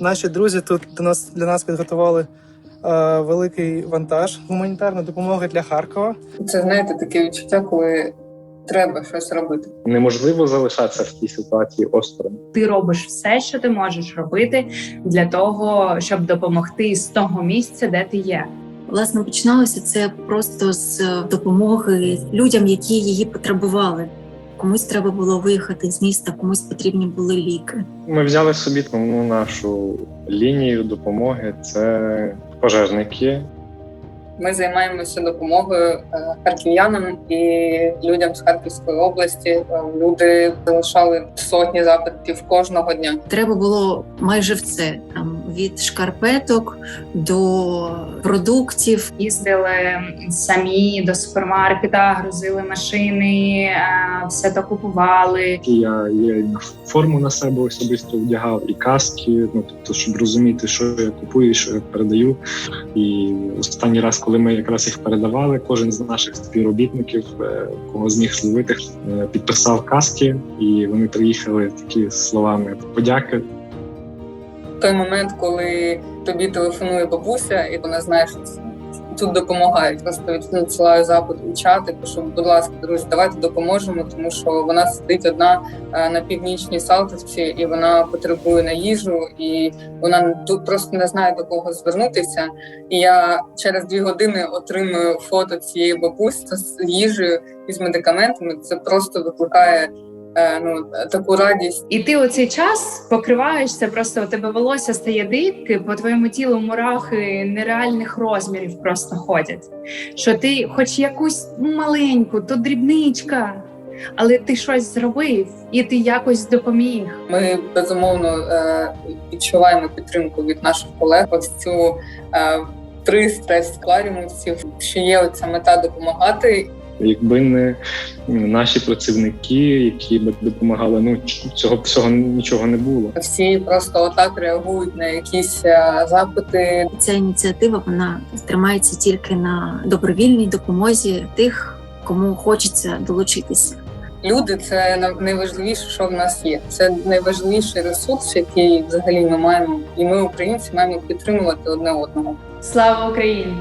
Наші друзі тут до нас для нас підготували е, великий вантаж гуманітарної допомоги для Харкова. Це знаєте таке відчуття, коли треба щось робити. Неможливо залишатися в тій ситуації осторонь. ти робиш все, що ти можеш робити для того, щоб допомогти з того місця, де ти є. Власне, починалося це просто з допомоги людям, які її потребували. Комусь треба було виїхати з міста, комусь потрібні були ліки. Ми взяли собі тому нашу лінію допомоги це пожежники. Ми займаємося допомогою е, харків'янам і людям з Харківської області. Е, Люди залишали сотні запитів кожного дня. Треба було майже все там від шкарпеток до продуктів. Їздили самі до супермаркета, грузили машини, е, все то купували. Я, я форму на себе особисто вдягав, і каски. Ну тобто, щоб розуміти, що я купую, що я передаю. І останній раз, коли ми якраз їх передавали, кожен з наших співробітників, е, кого зміг зловити, е, підписав каски, і вони приїхали такі словами подяки. той момент, коли тобі телефонує бабуся, і вона знає, що тут допомагають. Просто від- надсилаю запит у чати, пишу, будь ласка, друзі, давайте допоможемо, тому що вона сидить одна е, на північній Салтовці, і вона потребує на їжу, і вона тут просто не знає до кого звернутися. І я через дві години отримую фото цієї бабусі з їжею і з медикаментами. Це просто викликає ну таку радість. І ти у цей час покриваєшся, просто у тебе волосся стає дибки, по твоєму тілу мурахи нереальних розмірів просто ходять. Що ти, хоч якусь маленьку, то дрібничка, але ти щось зробив і ти якось допоміг. Ми безумовно е, відчуваємо підтримку від наших колег. Ось цю е, пристрасть кларімусів, що є оця мета допомагати. Якби не наші працівники, які б допомагали, ну цього всього нічого не було. Всі просто отак реагують на якісь е, запити. Ця ініціатива вона тримається тільки на добровільній допомозі тих, кому хочеться долучитися. Люди це найважливіше, що в нас є. Це найважливіший ресурс, який взагалі ми маємо, і ми, українці, маємо підтримувати одне одного. Слава Україні!